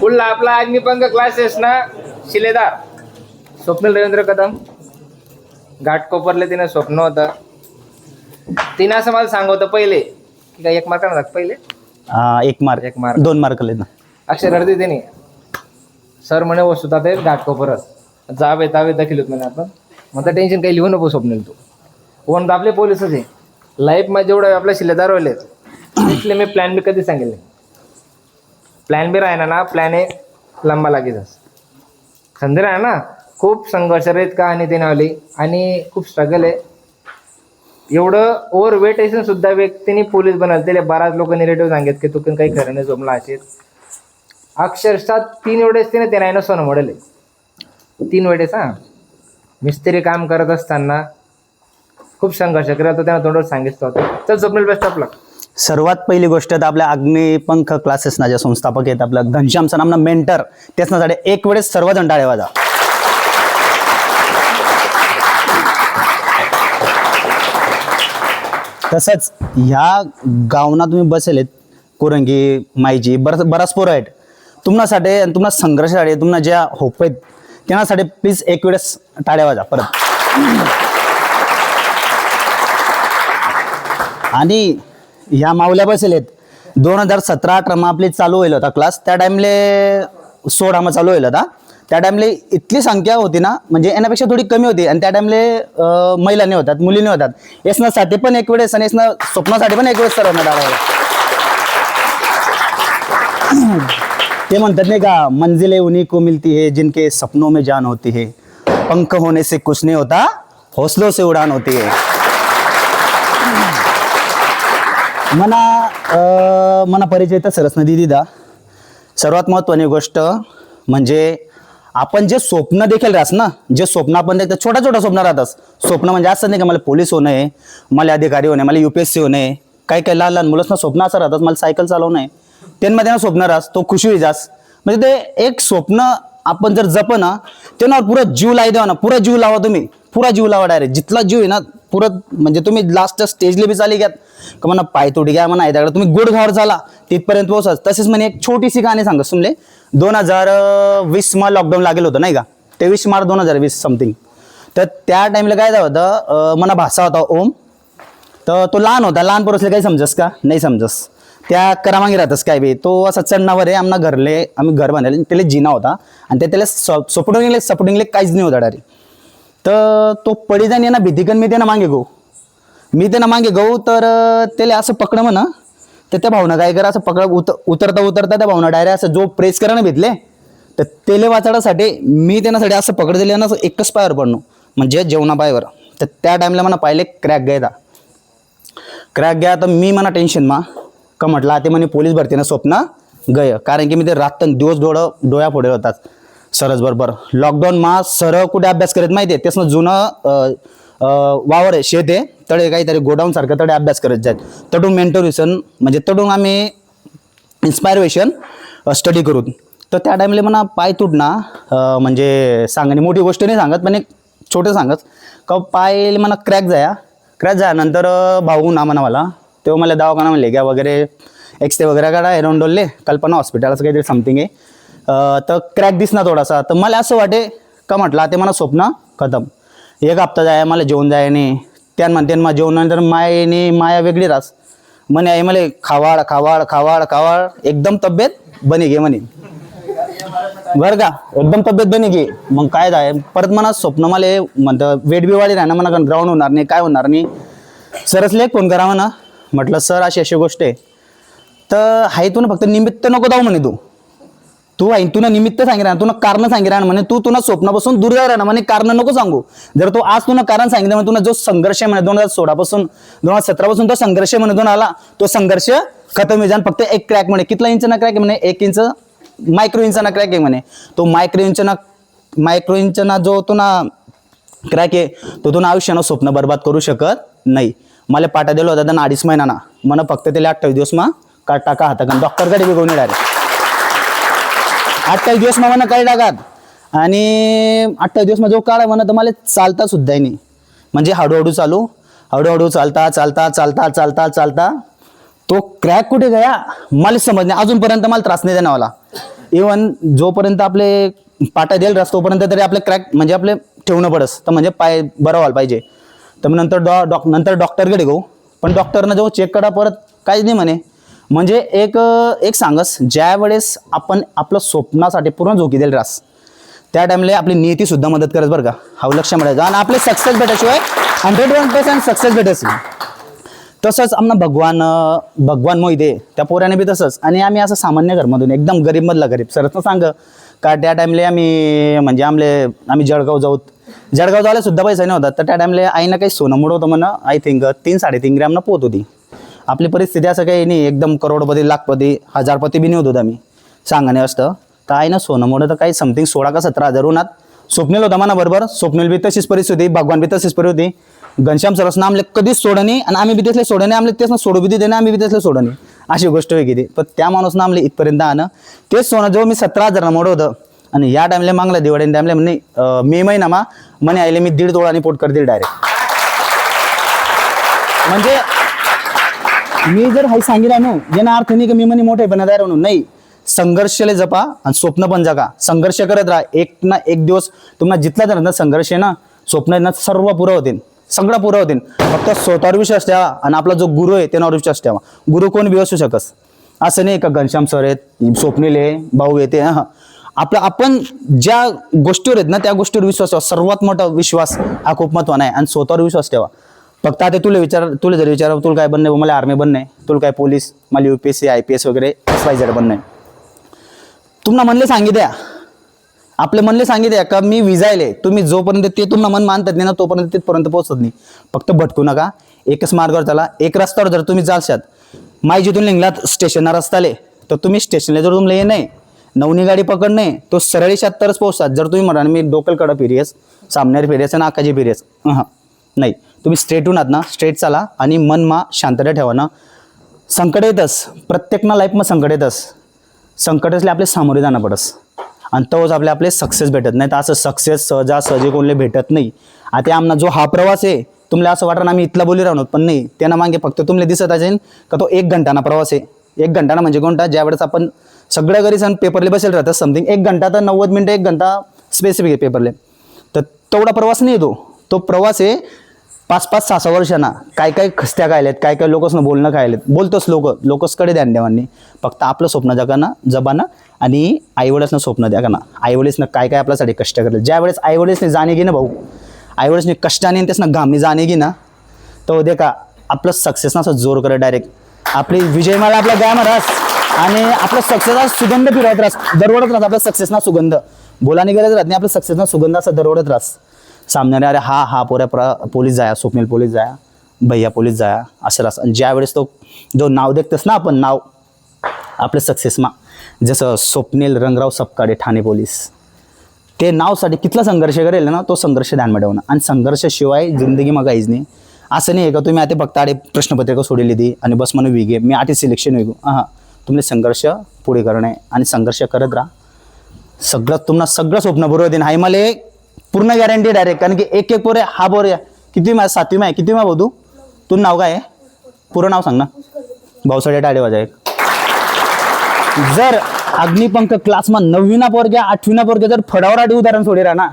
पुढला आपला अग्निपंख क्लासेस ना? शिलेदार स्वप्नील रवींद्र कदम. घाटकोपरले तिने स्वप्न होतं. तिने असं मला सांगवतं पहिले की काय एक मार्क पहिले? हा, एक मार्क एक मार्क. दोन मार्क ना. अक्षर हरते तिने. सर म्हणे वस्तुता ते घाटकोपरच जावे तावे दाखल होत म्हणे आपण. मग टेन्शन काही लिहू नको स्वप्नील तू. तर आपले पोलिसच आहे. लाईफमध्ये जेवढं आपल्या शिलेदार होले तिथले मी प्लॅन बी कधी सांगेल नाही. प्लॅन बी राहिना ना प्लॅन ए लंबा लागेच संधी राहा ना खूप संघर्ष आहेत का आणि ते नावली आणि खूप स्ट्रगल आहे. एवढं ओव्हर वेट असून सुद्धा व्यक्तीने पोलीस बनवलं. त्याला बराच लोक निरेटिव्ह सांगत की तू काही खरं नाही जमला असेल अक्षरशः तीन वेळेस तिने ते नाही ना सोनं मॉडेल. आहे तीन वेळेस हा. मिस्त्री काम करत असताना खूप संघर्ष करत होता त्यांना तोंडावर सांगितलं होतं. तर स्वप्नील बेस्ट ऑफ लक सर्वात पहिली गोष्ट तर आपल्या अग्निपंख क्लासेस ना जे संस्थापक आहेत आपल्या घनश्यामचा नामना मेंटर त्याच ना एक वेळेस सर्वजण टाळे वाजा. तसंच ह्या गावना तुम्ही बसेलेत कोरंगी मायजी बरंच बराच पोरं आहेत. तुम्हासाठी आणि तुम्हाला संघर्षासाठी तुम्हाला ज्या होप आहेत त्यांनासाठी प्लीज एक वेळेस टाळ्या वाजा परत. आणि ह्या माऊल्या बसलेत. दोन हजार सतरा अठरामा आपली चालू होईल होता क्लास त्या टाइमले सोळामा चालू होईल होता त्या टाइमले इतकी संख्या होती ना म्हणजे येण्यापेक्षा थोडी कमी होती. आणि त्या टाइमले अं, महिलांनी होतात मुलींनी होतात. यसनासाठी पण एक वेळेस आणि यसना स्वप्नासाठी पण एक वेळेस सर्वांना डाळायला ते म्हणतात नाही का मंजिले उन्हीं को मिलती है जिनके सपनों में जान होती है. पंख होने से कुछ नहीं होता हौसलों से उड़ान होती है. मना मना परिचय तर सरस नदी दिदा. सर्वात महत्त्वाची गोष्ट म्हणजे आपण जे स्वप्न देखील राहस ना जे स्वप्न आपण देखतात छोटा छोटा स्वप्न राहतास. स्वप्न म्हणजे असं नाही का मला पोलीस होणं आहे मला अधिकारी होणे मला युपीएससी होणे काही काही लहान लहान मुलांना स्वप्न असं राहतात मला सायकल चालवणं आहे त्यांमध्ये ना स्वप्न राहस तो खुशी होई जास. म्हणजे ते एक स्वप्न आपण जर जप ना त्यांना पुरा जीव लाई द्यावा ना पुरा जीव लावा तुम्ही. पुरा जीव लावा डायरेक्ट जिथला जीव आहे ना पुरत म्हणजे तुम्ही लास्ट स्टेजले बी चाली घ्यात. का म्हणा पाय तोडी घ्या म्हणा त्याकडे तुम्ही गुडघावर झाला तिथपर्यंत पोहोचत. तसेच म्हणे एक छोटीशी कहाणी सांगा. सुमले दोन हजार वीस मा लॉकडाऊन लागेल होतं नाही का? तेवीस मार्च दोन हजार वीस समथिंग तर त्या टाईमला काय झालं होतं? अं, मना भाषा होता ओम. तर तो लहान होता. लहान पोरसले काही समजस का? नाही समजस. त्या करामागे राहतस काय बी? तो असा चढणावर आहे आमना घरले आम्ही घर बांधले त्याला जिना होता. आणि ते त्याला सपोर्टिंगले सपोर्टिंगले काहीच नाही होता डायरेक्ट तर तो पडी जाईन ना भीतीकन मी त्यांना मागे गहू मी त्यांना मागे गहू तर त्याला असं पकडं म्हणा. तर त्या भावना काय करा असं पकड उत उतरता उतरता त्या भावना डायरेक्ट असं जो प्रेस करा ना भेटले तर तेले वाचण्यासाठी मी त्यांनासाठी असं पकड दिले ना एकच पायावर पडणं म्हणजे जेवणा पायावर तर त्या टाईमला मला पाहिले क्रॅक घ्यायचा. क्रॅक घ्या तर मी म्हणा टेन्शन मा. का म्हटलं ते म्हणे पोलीस भरतीनं स्वप्न गय. कारण की मी ते रात्र दिवस डोळं डोळ्या फोडे होतात. सरच बरोबर. लॉकडाऊन मा सर कुठे अभ्यास करत माहिती आहे? त्यासनं जुनं वावर आहे शेत आहे. तडे काहीतरी गोडाऊन सारखं तडे अभ्यास करत जात तडून मेंटोरिशन म्हणजे तडून आम्ही इन्स्पायरेशन स्टडी करू तर त्या टाईमला म्हणा पाय तुटना म्हणजे सांगणे. मोठी गोष्ट नाही सांगत पण एक छोटं सांगत. का पाय म्हणा क्रॅक जाया. क्रॅक झाल्यानंतर नंतर भाऊ ना म्हणा मला. तेव्हा मला दवाखाना म्हणले घ्या वगैरे एक्सरे वगैरे काढा एरोंडोलले कल्पना हॉस्पिटलचं काहीतरी समथिंग आहे. तर क्रॅक दिसना थोडासा. तर मला असं वाटे का म्हटलं ते मला स्वप्न खतम. एक हप्ता जाय मला जेवण जाय नाही त्यान म्हणते मग जेवणानंतर मायने माया वेगळी रास. म्हणे आई मला खावाड खावाड खावाड खावाड एकदम तब्येत बनी गे म्हणे. बरं का? एकदम तब्येत बनी गे. मग काय जाय? परत मला स्वप्न मला हे म्हणतं वेट बी वाढी राहणार मला ग्राउंड होणार नाही काय होणार नाही. सरसले फोन करा म्हणा. म्हटलं सर अशी अशी गोष्ट आहे. तर हाय तू ना फक्त निमित्त नको जाऊ म्हणे तू. तू आहे तुला निमित्त सांगितलं तुला कारण सांगितलं म्हणे तू तुला स्वप्नापासून दूर जाय ना म्हणे कारण नको सांगू. जर तू आज तुला कारण सांगितलं म्हणजे तुला जो संघर्ष म्हणे दोन हजार सोळा पासून दोन हजार सतरा पासून तो संघर्ष म्हणे दोन आला तो संघर्ष खतम होईल. फक्त एक क्रॅक म्हणे कितला इंच ना क्रॅक आहे म्हणे एक इंच मायक्रो इंच ना क्रॅक आहे म्हणे. तो मायक्रो इंच ना मायक्रो इंच ना जो तो ना क्रॅक आहे तो तुला आयुष्यानं स्वप्न बर्बाद करू शकत नाही. मला पाठा दिला होता त्यांना अडीच महिना ना मला फक्त त्याला अठ्ठावीस दिवस मा का टाका हाता डॉक्टरकडे बी डायरेक्ट अठ्ठावीस दिवस मला काय टाकात आणि अठ्ठावीस दिवस माझं काळ म्हणा तर मला चालता सुद्धा नाही म्हणजे हळूहळू चालू हळूहळू चालता चालता चालता चालता चालता. तो क्रॅक कुठे गया? मला समज नाही. अजूनपर्यंत मला त्रास नाही देणार मला इवन जोपर्यंत आपले पाटा देईल रस तोपर्यंत तरी आपले क्रॅक म्हणजे आपले ठेवणं पडस. तर म्हणजे पाय बरं व्हायला पाहिजे. तर मग नंतर डॉ डॉक नंतर डॉक्टरकडे घेऊ पण डॉक्टरनं जेव्हा चेक करा परत. काहीच नाही म्हणे. म्हणजे एक एक सांगस ज्या वेळेस आपण आपलं स्वप्नासाठी पूर्ण झोकी देईल रास त्या टाइमला आपली नियतीसुद्धा मदत करत बरं का. हा लक्ष मिळायचं आणि आपले सक्सेस भेटायशिवाय हंड्रेड वन पर्सेंट सक्सेस भेटायचं तसंच आमना भगवान भगवान मोहिते त्या पोऱ्याने बी तसंच. आणि आम्ही असं सामान्य घरमधून एकदम गरीबमधला गरीब. सरच सांग का त्या टाईमले आम्ही म्हणजे आमले आम्ही जळगाव जाऊत. जळगाव जायला सुद्धा पैसा नव्हता तर त्या टाईमला आईनं काही सोनं मुड होतं म्हणा आय थिंक तीन साडेतीन ग्रॅमनं पोत होती. आपली परिस्थिती असं काही नाही. एकदम करोडपती लाखपती हजारपती बी नाही होत आम्ही. सांगाने असतं. तर आहे ना सोनं मोड तर काही समथिंग सोळा का सतरा हजार उन्हात स्वप्नील होता म्हणा बरोबर स्वप्नील बी तशीच परिस्थिती होती भगवान बी तशीच परिस्थिती होती. घनश्याम सरसनं आमले कधीच सोडणी आणि आम्ही बी तिथले सोडणे आमले तेच ना सोडू बी देणे आम्ही बी तिथले सोडणे अशी गोष्ट वेगळी ती पण त्या माणूसनं आमले इथपर्यंत आणं तेच सोनं जेव्हा मी सतरा हजार मोड होतं आणि या टाइमला मागला दिवाळी टाइमला म्हणे मे महिना मा म्हणे आईले मी दीड तोळाने पोट करतील डायरेक्ट म्हणजे मी जर हाय सांगितलं ना याना अर्थ नाही की मी म्हणे मोठे पण तयार म्हणून. नाही. संघर्षले जपा आणि स्वप्न पण जगा. संघर्ष करत राहा. एक ना एक दिवस तुम्हाला जितला जाणार ना संघर्ष आहे ना स्वप्न ना सर्व पुरं होतील. सगळं पुरं होतील. फक्त स्वतःवर विश्वास ठेवा आणि आपला जो गुरु आहे त्यांना विश्वास ठेवा. गुरु कोण बी असू शकस. असं नाही का घनश्याम सर आहेत स्वप्नीले भाऊ येते हा. आपलं आपण ज्या गोष्टीवर आहेत ना त्या गोष्टीवर विश्वास ठेवा. सर्वात मोठा विश्वास हा खूप महत्त्वाचा आहे. आणि स्वतःवर विश्वास ठेवा. फक्त आता तुला विचार तुला जर विचार तुला काय बनणं मला आर्मी बनणे तुला काय पोलीस मला U P S C I P S वगैरे एस वाय झेड बनणे तुम्हाला म्हणले सांगितल्या. आपले म्हणले सांगितल्या का मी विजायले. तुम्ही जोपर्यंत ते तुम्हाला मन मानतात नाही ना तोपर्यंत तिथपर्यंत पोहोचत नाही. फक्त भटकू नका. एकच मार्गावर चला एक रस्त्यावर जर तुम्ही जालशात माई जिथून लिंगलात स्टेशनला रस्ताले तर तुम्ही स्टेशनला जर तुम्हाला ये नाही नवनी गाडी पकडणे तो सरळी तरच पोहोचतात. जर तुम्ही म्हणाल मी डोकलकडं फिरियस सामन्यावर फिरियस आणि आकाजी फिरियस हां नाही. तुम्ही स्ट्रेटहून आहात ना स्ट्रेट चाला आणि मन मा शांतता ठेवा ना. संकट येतस प्रत्येकना लाईफમાં संकट येतस संकट असले आपले सामोरे जाणं पडस आणि तोच आपले आपले सक्सेस भेटत नाही. तर असं सक्सेस सहजासहजी कोणले भेटत नाही. आता आमना जो हा प्रवास आहे तुम्हाला असं वाटणार आम्ही इथला बोली राहणार पण नाही. त्यांना मागे फक्त तुम्हाला दिसत असेल का तो एक घंटाना प्रवास आहे. एक घंटाना म्हणजे कोणता? ज्यावेळेस आपण सगळ्या घरी सण पेपरले बसेल राहतात समथिंग एक घंटा तर नव्वद मिनटं एक घंटा स्पेसिफिक आहे पेपरले तर तेवढा प्रवास नाही येतो तो प्रवास आहे पाच पाच सहा सहा वर्षांना काय काय खस्त्या खायलेत काय काय लोकसनं बोलणं खायलेत बोलतोच लोक लोकसकडे ध्यान देवांनी फक्त आपलं स्वप्न जगाना जबाना आणि आईवडिलांना स्वप्न द्या का ना. आईवडीसनं काय काय आपल्यासाठी कष्ट करले ज्या वेळेस आईवडिलांनी जाणे घे ना भाऊ आईवडिलांनी कष्टाने त्यासनं घामी जाणे घे ना तो दे का आपलं सक्सेस ना असं जोर करे डायरेक्ट आपली विजयमाला आपला गायमा रास आणि आपलं सक्सेस सुगंध फिरवत रास दरवडत राहत आपल्या सक्सेसना सुगंध. बोलाने गरज राहत नाही आपल्या सक्सेसना सुगंध असं दरवडत रास. सामने अरे हा हा पोऱ्या प्र पोलीस जाया स्वप्नील पोलीस जाया भैया पोलीस जाया असं रास आणि ज्यावेळेस तो जो नाव देखतस ना आपण नाव आपले सक्सेसमा जसं स्वप्नील रंगराव सपकाडे ठाणे पोलीस ते नावसाठी कितला संघर्ष करेल ना तो संघर्ष ध्यान ठेवणं. आणि संघर्षशिवाय जिंदगी मग काहीच नाही. असं नाही आहे का तुम्ही आता फक्त आडे प्रश्नपत्रिका सोडली ती आणि बस म्हणून विगे मी आठी सिलेक्शन विगू हां तुम्ही संघर्ष पुढे करणे आणि संघर्ष करत राहा. सगळं तुम्हाला सगळं स्वप्न बरोबर देईन हाय मला एक पूर्ण गॅरंटी डायरेक्ट कारण की एक एक पोरे हा पोरे किती मा सातवी माय किती मा भाऊ तू? तुझं नाव काय आहे? पूर्ण नाव सांग ना. भाऊसाडे टाळे वाजा एक. जर अग्निपंख क्लासमा नववीना पोरग्या आठवीना पोरग्या जर फडावर आठी उदाहरण सोडे राहा ना